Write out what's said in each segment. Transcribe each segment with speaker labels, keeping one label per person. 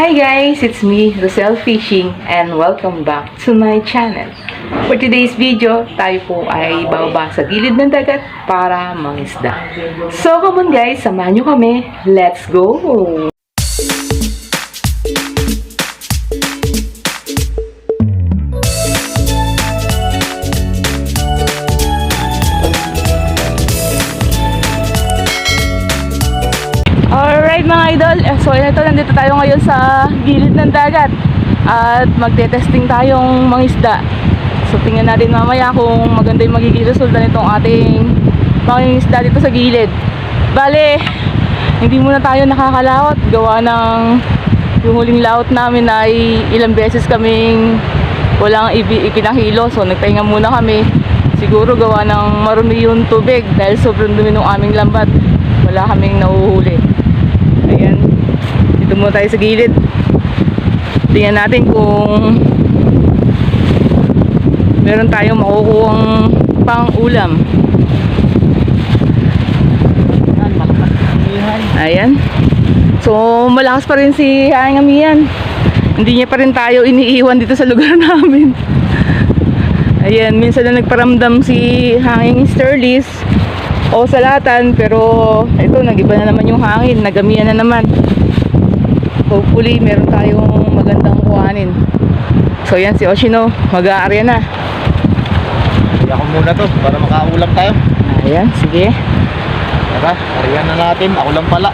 Speaker 1: Hi guys, it's me, Rosel Fishing, and welcome back to my channel. For today's video, tayo po ay bababa sa gilid ng dagat para mangisda. So come on guys, samahan nyo kami. Let's go! Idol, Eh, so ito nandito tayo ngayon sa gilid ng dagat. At magte-testing tayong mangisda. So tingnan natin mamaya kung maganda yung magiging resulta nitong ating mangisda dito sa gilid. Bale, hindi muna tayo nakakalawot gawa ng yung huling laot namin ay ilang beses kaming walang ibi ipinahilo. So nagpahinga muna kami. Siguro gawa ng marumi yung tubig dahil sobrang dumi ng aming lambat. Wala kaming nahuhuli Ayan. Dito muna tayo sa gilid. Tingnan natin kung meron tayong makukuhang pang ulam. Ayan. So, malakas pa rin si Haing Amihan. Hindi niya pa rin tayo iniiwan dito sa lugar namin. Ayan, minsan na nagparamdam si Hanging Sterlis o salatan pero ito nagiba na naman yung hangin nagamihan na naman hopefully meron tayong magandang kuhanin so yan si Oshino mag-aarya na
Speaker 2: Kaya ako muna to para makaulam tayo.
Speaker 1: ayan sige
Speaker 2: Tara, ariyan na natin. Ako lang pala.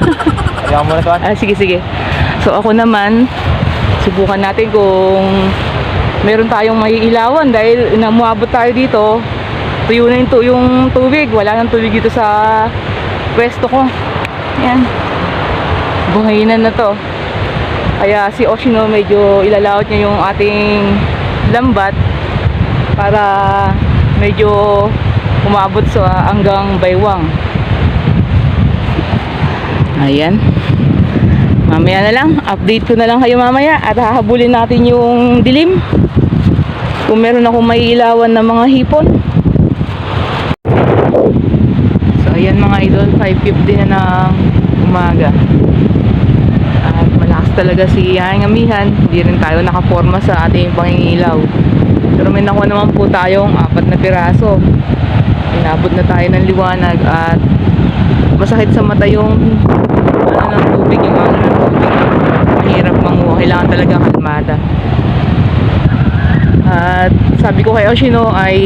Speaker 2: Kaya ako muna to. ah.
Speaker 1: ah, sige sige so ako naman subukan natin kung meron tayong may ilawan dahil namuabot tayo dito tuyo na yung, tu- yung tubig. Wala nang tubig dito sa pwesto ko. Yan buhayinan na to. Kaya si Oshino medyo ilalawot niya yung ating lambat para medyo umabot sa hanggang baywang. Ayan. Mamaya na lang. Update ko na lang kayo mamaya at hahabulin natin yung dilim. Kung meron akong may ilawan na mga hipon so ayan mga idol 5.50 na ng umaga. At malakas talaga si Haing Amihan. Hindi rin tayo nakaporma sa ating pangingilaw. Pero may nakuha naman po tayong apat na piraso. Inabot na tayo ng liwanag at masakit sa mata yung ano ng tubig yung ano ng tubig. Mahirap manguha. Kailangan talaga kalmada. At sabi ko kay Oshino ay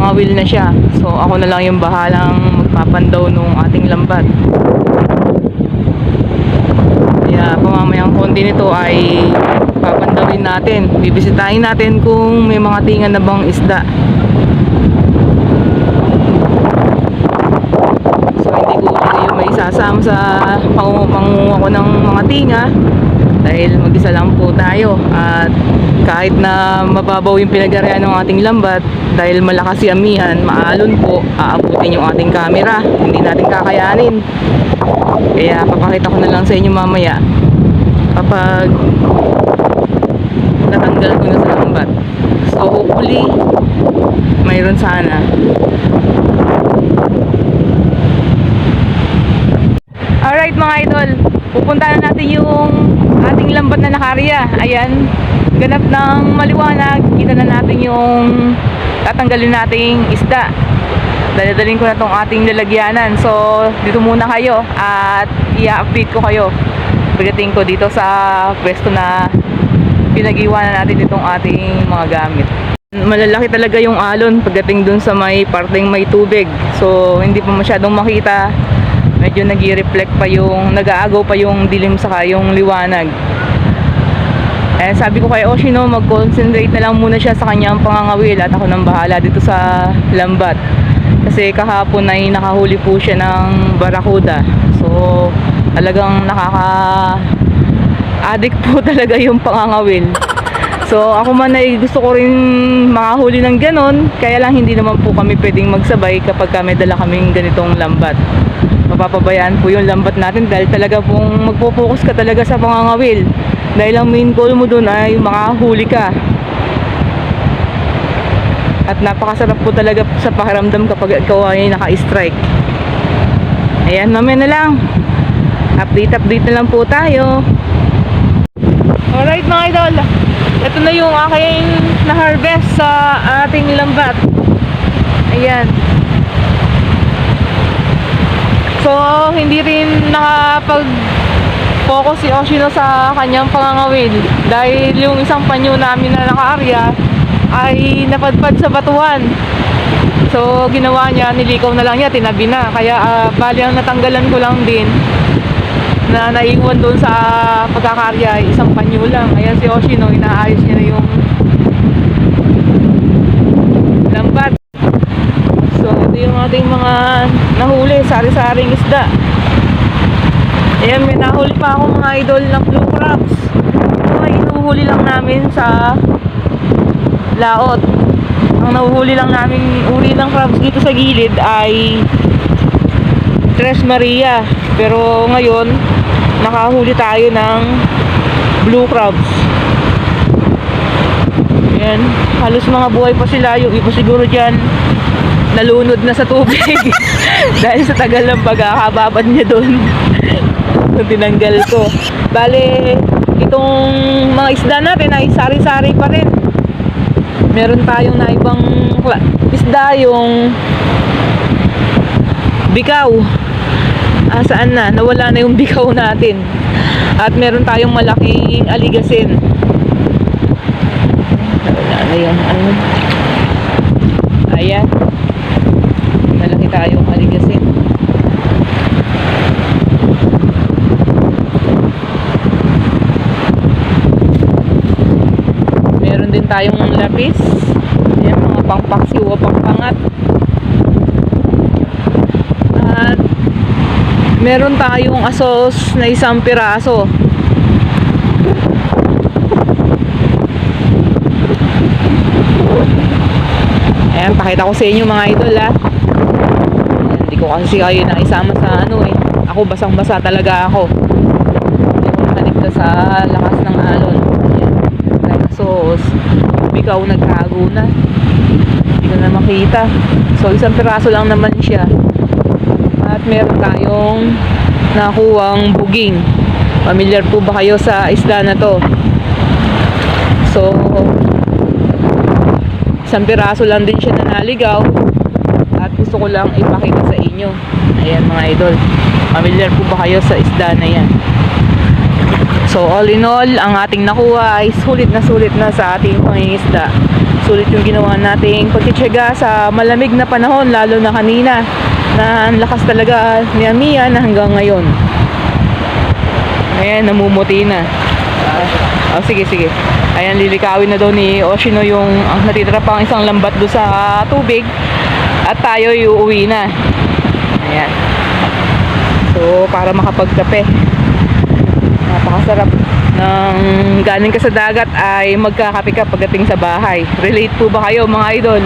Speaker 1: mga will na siya. So ako na lang yung bahalang magpapandaw nung ating lambat. Kaya pamamayang konti nito ay papandawin natin. Bibisitahin natin kung may mga tingan na bang isda. So hindi ko kayo may isasama sa pangungo ko ng mga tinga dahil mag-isa lang po tayo at kahit na mababaw yung pinagarian ng ating lambat dahil malakas si amihan, maalon po aabutin yung ating camera. Hindi natin kakayanin. Kaya papakita ko na lang sa inyo mamaya. Kapag natanggal ko na sa lambat. So hopefully mayroon sana. Alright mga idol, pupunta na natin yung ating lambat na nakarya. Ayan, ganap ng maliwanag, kita na natin yung tatanggalin nating isda. Daladalin ko na tong ating lalagyanan. So, dito muna kayo at i-update ko kayo pagdating ko dito sa pwesto na pinag-iwanan natin itong ating mga gamit. Malalaki talaga yung alon pagdating dun sa may parteng may tubig. So, hindi pa masyadong makita medyo nag reflect pa yung nag-aagaw pa yung dilim saka yung liwanag eh sabi ko kay Oshino mag-concentrate na lang muna siya sa kanyang pangangawil at ako nang bahala dito sa lambat. Kasi kahapon ay nakahuli po siya ng barakuda so talagang nakaka addict po talaga yung pangangawil. So ako man ay gusto ko rin makahuli ng ganon Kaya lang hindi naman po kami pwedeng magsabay kapag kami dala kaming ganitong lambat. Mapapabayaan po yung lambat natin dahil talaga pong magpo-focus ka talaga sa pangangawil Dahil ang main goal mo dun ay makahuli ka. At napakasarap po talaga sa pakiramdam kapag ikaw ay naka-strike. Ayan, mamaya na lang. Update update na lang po tayo. Alright mga idol, ito na yung aking na-harvest sa ating lambat. Ayan. So, hindi rin nakapag focus si Oshino sa kanyang pangangawil dahil yung isang panyo namin na nakaarya ay napadpad sa batuhan. So, ginawa niya, nilikaw na lang niya, tinabi na. Kaya, ah, bali ang natanggalan ko lang din na naiwan doon sa pagkakarya ay isang panyo lang. Ayan si Oshino, inaayos niya na yung lambat. So, ito yung ating mga nahuli, sari-saring isda. Ayan, may nahuli pa ako mga idol ng blue crabs. Ito ay inuhuli lang namin sa laot. Ang nahuhuli lang namin uri ng crabs dito sa gilid ay Tres Maria. Pero ngayon, nakahuli tayo ng blue crabs. Ayan, halos mga buhay pa sila. Yung iba siguro dyan, nalunod na sa tubig. Dahil sa tagal ng pagkakababad niya doon. Tinanggal ko. Bale, itong mga isda natin ay sari-sari pa rin. Meron tayong na ibang isda, yung bikaw. Ah, saan na? Nawala na yung bikaw natin. At meron tayong malaking aligasin. Nawala na yung ano. Ayan. Malaki tayong aligasin. Meron din lapis. Ayan, mga pangpaksiw o pangpangat. At meron tayong asos na isang piraso. Ayan, pakita ko sa inyo mga idol ha. Ayan, Hindi ko kasi kayo nakisama sa ano eh. Ako basang basa talaga ako. Hindi nakaligtas sa lakas ng alon. Ayan. Dahil bikaw nagtago na. Hindi ko na makita. So isang piraso lang naman siya. At meron tayong nakuwang buging. Familiar po ba kayo sa isda na to? So, isang piraso lang din siya na naligaw. At gusto ko lang ipakita sa inyo. Ayan mga idol. Familiar po ba kayo sa isda na yan? So all in all, ang ating nakuha ay sulit na sulit na sa ating pangingisda. Sulit yung ginawa nating pagtitsaga sa malamig na panahon, lalo na kanina, na ang lakas talaga ni Amia na hanggang ngayon. Ayan, namumuti na. Oh, sige, sige. Ayan, lilikawin na daw ni Oshino yung ang natitira pang isang lambat do sa tubig at tayo uuwi na. Ayan. So, para makapagkape napakasarap ng galing ka sa dagat ay magkakape ka pagdating sa bahay. Relate po ba kayo mga idol?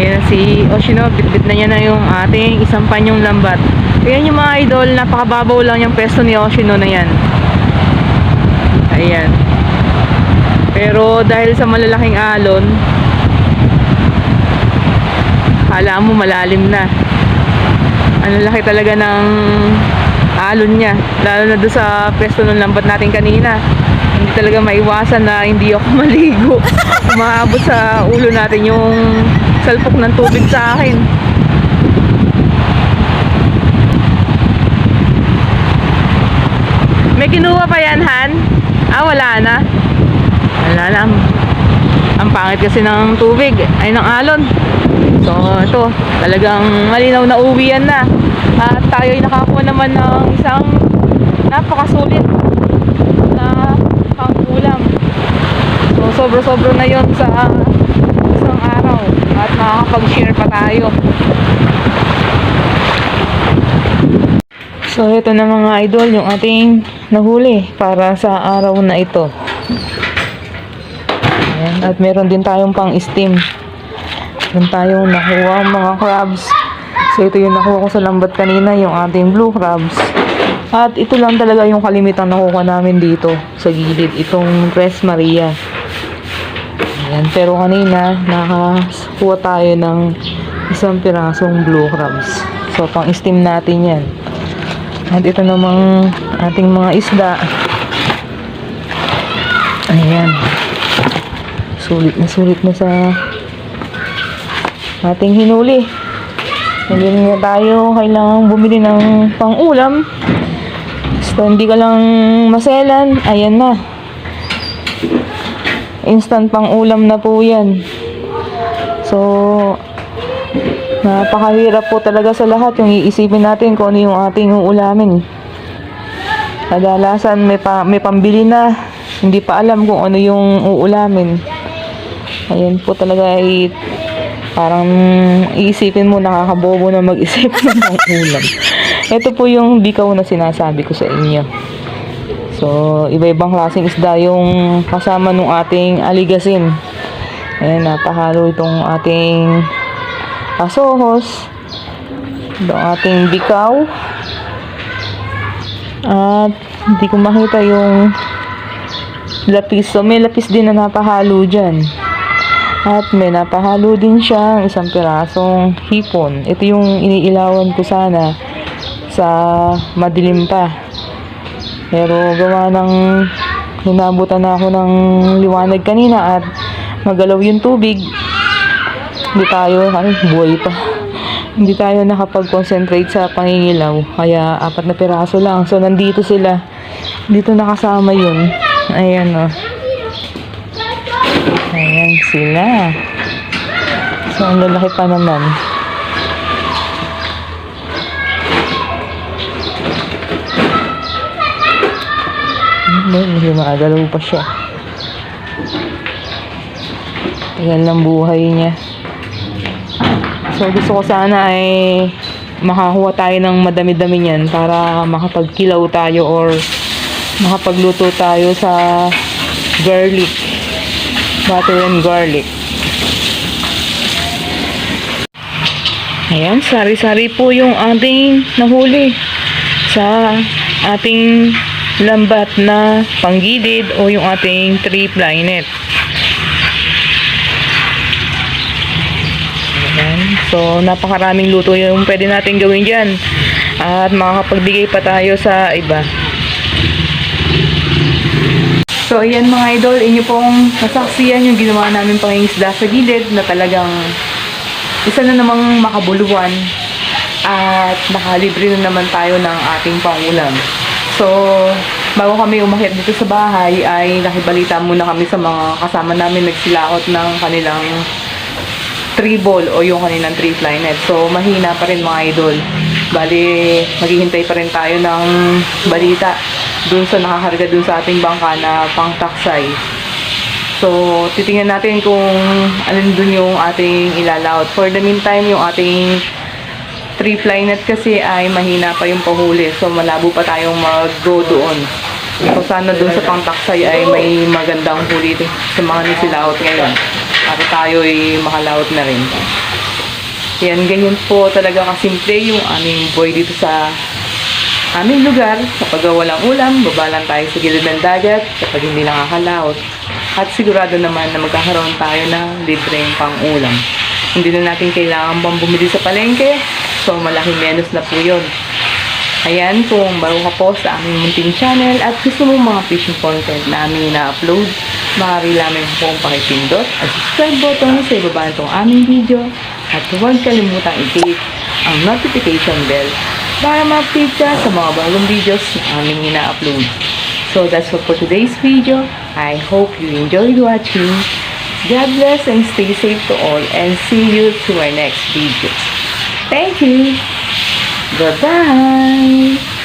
Speaker 1: Ayan si Oshino, bitbit na niya na yung ating isang panyong lambat. Ayan yung mga idol, napakababaw lang yung pesto ni Oshino na yan. Ayan. Pero dahil sa malalaking alon, kala mo malalim na. Ang laki talaga ng alon niya. Lalo na doon sa pwesto ng lambat natin kanina. Hindi talaga maiwasan na hindi ako maligo. Umaabot sa ulo natin yung salpok ng tubig sa akin. May kinuha pa yan, Han? Ah, wala na. Wala na. Ang pangit kasi ng tubig, ay ng alon. So, ito, talagang malinaw na uwian na. At tayo ay nakakuha naman ng isang napakasulit na pangkulam. So, sobra-sobra na yon sa isang araw. At makakapag-share pa tayo. So, ito na mga idol, yung ating nahuli para sa araw na ito. Ayan, at meron din tayong pang steam. Meron tayong nakuha mga crabs. So, ito yung nakuha ko sa lambat kanina, yung ating blue crabs. At ito lang talaga yung kalimitang nakuha namin dito sa gilid, itong Tres Maria. Ayan, pero kanina, nakakuha tayo ng isang pirasong blue crabs. So, pang-steam natin yan. At ito namang ating mga isda. Ayan. Sulit na sulit na sa ating hinuli. Hindi na tayo kailangang bumili ng pang-ulam. So, hindi ka lang maselan. Ayan na. Instant pang-ulam na po yan. So, napakahirap po talaga sa lahat yung iisipin natin kung ano yung ating uulamin. Kadalasan may, pa, may pambili na, hindi pa alam kung ano yung uulamin. Ayan po talaga ay parang iisipin mo nakakabobo na mag-isip ng ulam. Ito po yung bikaw na sinasabi ko sa inyo. So, iba-ibang klaseng isda yung kasama nung ating aligasin. Ayan, napahalo itong ating asohos. Itong ating bikaw. At hindi ko makita yung lapis. So, may lapis din na napahalo dyan. At may napahalo din siya isang pirasong hipon. Ito yung iniilawan ko sana sa madilim pa. Pero gawa ng hinabutan na ako ng liwanag kanina at magalaw yung tubig. Hindi tayo, ay buhay pa. Hindi tayo nakapag-concentrate sa pangingilaw. Kaya apat na piraso lang. So nandito sila. Dito nakasama yun. Ayan o. Ayan sila. So ang lalaki pa naman. Hindi makagalaw pa siya. Yan lang buhay niya. So gusto ko sana ay makakuha tayo ng madami-dami niyan para makapagkilaw tayo or makapagluto tayo sa garlic. Butter and garlic. Ayan, sari-sari po yung ating nahuli sa ating lambat na panggilid o yung ating tree ply net. Ayan. So, napakaraming luto yung pwede natin gawin dyan. At makakapagbigay pa tayo sa iba. So, ayan mga idol, inyo pong nasaksiyan yung ginawa namin pangingisda sa gilid na talagang isa na namang makabuluhan at nakalibre na naman tayo ng ating pangulam. So, bago kami umakyat dito sa bahay ay nakibalita muna kami sa mga kasama namin nagsilaot ng kanilang ball o yung kanilang fly net. So, mahina pa rin mga idol. Bali, maghihintay pa rin tayo ng balita dun sa nakakarga dun sa ating bangka na pang taksay. So, titingnan natin kung alin dun yung ating ilalaot. For the meantime, yung ating tree fly net kasi ay mahina pa yung pahuli. So, malabo pa tayong mag-go doon. So, sana dun sa pangtaksay ay may magandang huli sa mga nisilaot ngayon. Para tayo ay makalaot na rin. Yan, ganyan po talaga kasimple yung aming boy dito sa aming lugar. Kapag walang ulam, baba tayo sa gilid ng dagat kapag hindi nakakalaot. At sigurado naman na magkakaroon tayo ng libreng pang-ulam. Hindi na natin kailangan pang bumili sa palengke. So, malaki menos na po yun. Ayan, kung bago ka po sa aming munting channel at gusto mo mga fishing content na aming na-upload, maaari lamang po ang pakipindot at subscribe button sa ibaba nitong aming video at huwag kalimutang i-click ang notification bell para ma-update sa mga bagong videos na aming ina-upload. So that's all for today's video. I hope you enjoyed watching. God bless and stay safe to all and see you to our next video. Thank you. Bye-bye.